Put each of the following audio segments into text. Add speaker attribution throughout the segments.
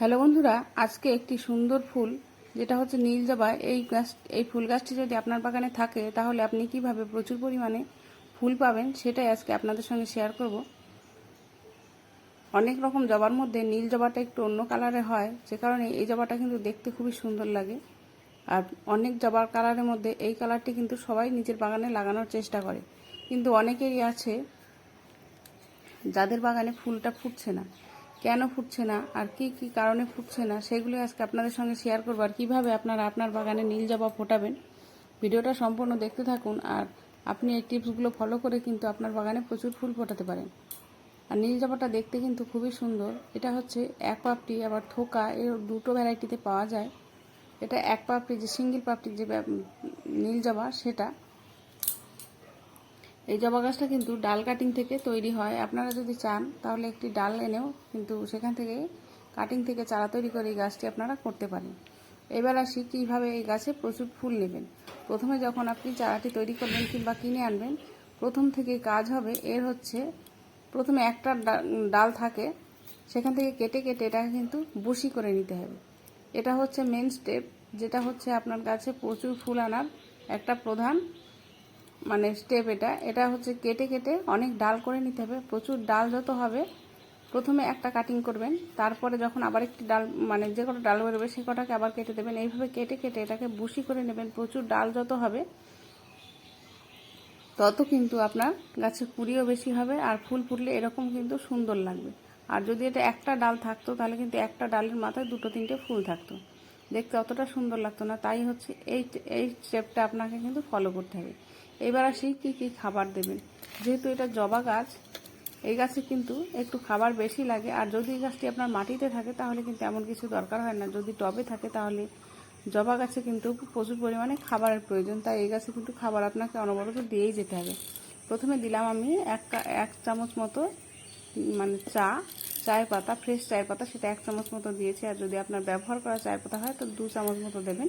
Speaker 1: Hello বন্ধুরা, আজকে একটি সুন্দর ফুল, যেটা হচ্ছে নীল জবা। এই গাছ এই ফুল গাছটি যদি আপনার বাগানে থাকে, তাহলে আপনি কীভাবে প্রচুর পরিমাণে ফুল পাবেন, সেটাই আজকে আপনাদের সঙ্গে শেয়ার করব। অনেক রকম জবার মধ্যে নীল জবাটা একটু অন্য কালারে হয় যে কারণে এই জবাটা কিন্তু দেখতে খুবই সুন্দর লাগে। আর অনেক জবার কালারের মধ্যে এই কালারটি কিন্তু সবাই নিজের বাগানে লাগানোর চেষ্টা করে। কিন্তু অনেকেরই আছে, যাদের বাগানে ফুলটা ফুটছে না। কেন ফুটছে না? আর কি কি কারণে ফুটছে না? সেগুলো আজকে আপনাদের সঙ্গে শেয়ার করব। আর কীভাবে আপনারা আপনার বাগানে নীল জবা ফোটাবেন? ভিডিওটা সম্পূর্ণ দেখতে থাকুন আর আপনি এই টিপসগুলো ফলো করে কিন্তু আপনার বাগানে প্রচুর ফুল ফোটাতে পারেন। আর নীল জবাটা দেখতে কিন্তু খুবই সুন্দর। এটা হচ্ছে এক পাপড়ি, আবার থোকা, এর দুটো ভ্যারাইটিতে পাওয়া যায়। এটা এক পাপড়ি, যে সিঙ্গেল পাপড়ি, যে নীল জবা, সেটা। এই জবা গাছটা কিন্তু ডাল কাটিং থেকে তৈরি হয়। আপনারা যদি চান, তাহলে একটি ডাল এনেও কিন্তু সেখান থেকে কাটিং থেকে চারা তৈরি করে এই গাছটি আপনারা করতে পারেন। এবার আসি, কীভাবে এই গাছে প্রচুর ফুল নেবেন? প্রথমে যখন আপনি চারাটি তৈরি করবেন কিংবা কিনে আনবেন, প্রথম থেকে কাজ হবে, এর হচ্ছে প্রথমে একটা ডাল থাকে, সেখান থেকে কেটে কেটে এটাকে কিন্তু বুশি করে নিতে হবে। এটা হচ্ছে মেন স্টেপ যেটা হচ্ছে আপনার গাছে প্রচুর ফুল আনার একটা প্রধান মানে স্টেপ এটা এটা হচ্ছে কেটে কেটে অনেক ডাল করে নিতে হবে, প্রচুর ডাল যত হবে, প্রথমে একটা কাটিং করবেন, তারপরে যখন আবার একটি ডাল মানে যে কটা ডাল বেরোবে সে কটাকে আবার কেটে দেবেন, এইভাবে কেটে কেটে এটাকে বুশি করে নেবেন, প্রচুর ডাল যত হবে, তত কিন্তু আপনার গাছে কুড়িও বেশি হবে আর ফুল ফুটলে এরকম কিন্তু সুন্দর লাগবে। আর যদি এটা একটা ডাল থাকতো, তাহলে কিন্তু একটা ডালের মাথায় দুটো তিনটে ফুল থাকতো। দেখতে অতটা সুন্দর লাগতো না, তাই হচ্ছে এই এই স্টেপটা আপনাকে কিন্তু ফলো করতে হবে। এবার আসি কী কী খাবার দেবেন। যেহেতু এটা জবা গাছ, এই গাছে কিন্তু একটু খাবার বেশি লাগে। আর যদি এই গাছটি আপনার মাটিতে থাকে, তাহলে কিন্তু এমন কিছু দরকার হয় না। যদি টবে থাকে, তাহলে জবা গাছে কিন্তু প্রচুর পরিমাণে খাবারের প্রয়োজন। তাই এই গাছে কিন্তু খাবার আপনাকে অনবরত দিয়েই যেতে হবে। প্রথমে দিলাম আমি এক এক চামচ মতো মানে চা, চায়ের পাতা, ফ্রেশ চায়ের পাতা, সেটা এক চামচ মতো দিয়েছি। আর যদি আপনার ব্যবহার করা চায়ের পাতা হয়, তো দু চামচ মতো দেবেন।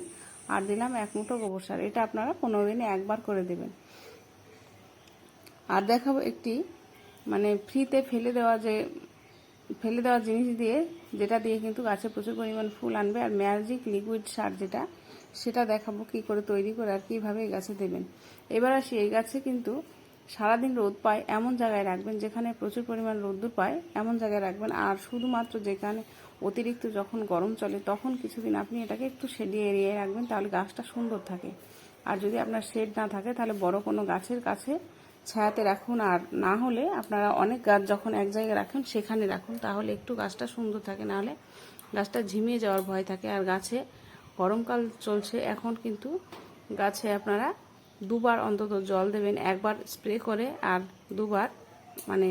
Speaker 1: আর দিলাম এক মুঠো গোবর সার। এটা আপনারা পনেরো দিনে একবার করে দেবেন। আর দেখাবো একটি মানে ফ্রিতে ফেলে দেওয়া যে, ফেলে দেওয়া জিনিস দিয়ে, যেটা দিয়ে কিন্তু গাছে প্রচুর পরিমাণ ফুল আনবে আর ম্যাজিক লিকুইড সার যেটা, সেটা দেখাবো কি করে তৈরি করে আর কীভাবে এই গাছে দেবেন। এবার আসি, এই গাছে কিন্তু সারাদিন রোদ পায়, এমন জায়গায় রাখবেন যেখানে প্রচুর পরিমাণ রোদ্দুর পায়, এমন জায়গায় রাখবেন। আর শুধুমাত্র যেখানে অতিরিক্ত যখন গরম চলে, তখন কিছুদিন আপনি এটাকে একটু শেডিয়ে এড়িয়ে রাখবেন, তাহলে গাছটা সুন্দর থাকে। আর যদি আপনার শেড না থাকে, তাহলে বড় কোনো গাছের কাছে ছায়াতে রাখুন, আর না হলে আপনারা অনেক গাছ যখন এক জায়গায় রাখুন, সেখানে রাখুন। তাহলে একটু গাছটা সুন্দর থাকে নাহলে গাছটা ঝিমিয়ে যাওয়ার ভয় থাকে। আর গাছে গরমকাল চলছে, এখন কিন্তু গাছে আপনারা দুবার অন্তত জল দেবেন, একবার স্প্রে করে আর দুবার মানে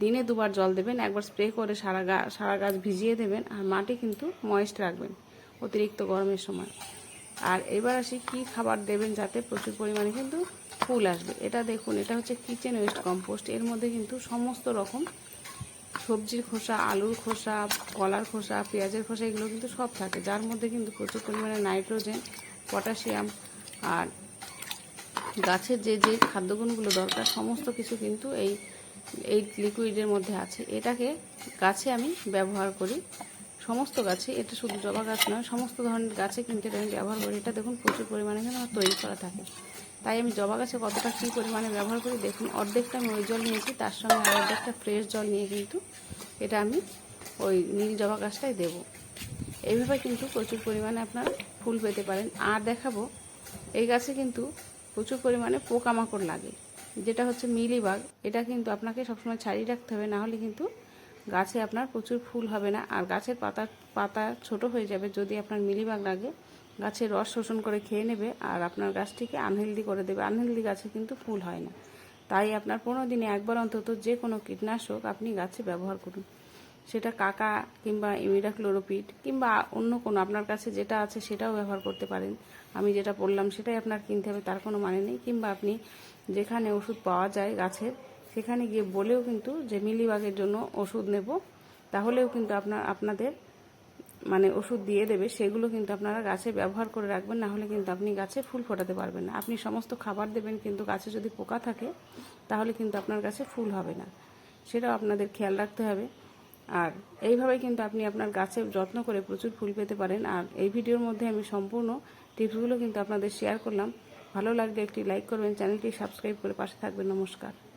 Speaker 1: দিনে দুবার জল দেবেন, একবার স্প্রে করে সারা গা, সারা গাছ ভিজিয়ে দেবেন, আর মাটি কিন্তু ময়েস্ট রাখবেন অতিরিক্ত গরমের সময়। আর এবার আসি কি খাবার দেবেন যাতে প্রচুর পরিমাণে কিন্তু ফুল আসবে। এটা দেখুন, এটা হচ্ছে কিচেন ওয়েস্ট কম্পোস্ট এর মধ্যে কিন্তু সমস্ত রকম সবজির খোসা, আলুর খোসা, কলার খোসা, পেঁয়াজের খোসা, এগুলো কিন্তু সব থাকে, যার মধ্যে কিন্তু প্রচুর পরিমাণে নাইট্রোজেন পটাশিয়াম আর গাছের যে যে খাদ্যগুণগুলো দরকার, সমস্ত কিছু কিন্তু এই এই লিকুইডের মধ্যে আছে। এটাকে গাছে আমি ব্যবহার করি। সমস্ত গাছে, এটা শুধু জবা গাছ নয়, সমস্ত ধরনের গাছে কিন্তু এটা আমি ব্যবহার করি। এটা দেখুন প্রচুর পরিমাণে কিন্তু আমার তৈরি করা থাকে। তাই আমি জবা গাছে কতটা কী পরিমাণে ব্যবহার করি, দেখুন, অর্ধেকটা আমি ওই জল নিয়েছি, তার সঙ্গে আর অর্ধেকটা ফ্রেশ জল নিয়ে কিন্তু এটা আমি ওই নীল জবা গাছটাই দেবো। এইভাবে কিন্তু প্রচুর পরিমাণে আপনার ফুল পেতে পারেন। আর দেখাবো, এই গাছে কিন্তু প্রচুর পরিমাণে পোকামাকড় লাগে, যেটা হচ্ছে মিলিবাগ। এটা কিন্তু আপনাকে সবসময় ছাড়িয়ে রাখতে হবে, না হলে কিন্তু গাছে আপনার প্রচুর ফুল হবে না। আর গাছের পাতা পাতা ছোট হয়ে যাবে যদি আপনার মিলিবাগ লাগে। গাছের রস শোষণ করে খেয়ে নেবে আর আপনার গাছটিকে আনহেলদি করে দেবে। আনহেলদি গাছে কিন্তু ফুল হয় না। তাই আপনার পনেরো দিনে একবার অন্তত যে কোনো কীটনাশক আপনি গাছে ব্যবহার করুন। সেটা কাকা কিংবা ইমিডাক্লোরোপিড কিংবা অন্য কোনো, আপনার কাছে যেটা আছে সেটাও ব্যবহার করতে পারেন। আমি যেটা বললাম সেটাই আপনার কিনতে হবে, তার কোনো মানে নেই। কিংবা আপনি যেখানে ওষুধ পাওয়া যায় গাছের সেখানে গিয়ে বলেও কিন্তু যে মিলিবাগের জন্য ওষুধ নেব। তাহলেও কিন্তু আপনার, আপনাদের মানে ওষুধ দিয়ে দেবে। সেগুলো কিন্তু আপনারা গাছে ব্যবহার করে রাখবেন, না হলে কিন্তু আপনি গাছে ফুল ফোটাতে পারবেন না। আপনি সমস্ত খাবার দেবেন, কিন্তু গাছে যদি পোকা থাকে, তাহলে কিন্তু আপনার গাছে ফুল হবে না। সেটাও আপনাদের খেয়াল রাখতে হবে। আর এইভাবে কিন্তু আপনি আপনার গাছে যত্ন করে প্রচুর ফুল পেতে পারেন। আর এই ভিডিওর মধ্যে আমি সম্পূর্ণ টিপসগুলো কিন্তু আপনাদের শেয়ার করলাম। ভালো লাগলে একটি লাইক করবেন, চ্যানেলটি সাবস্ক্রাইব করে পাশে থাকবেন। নমস্কার।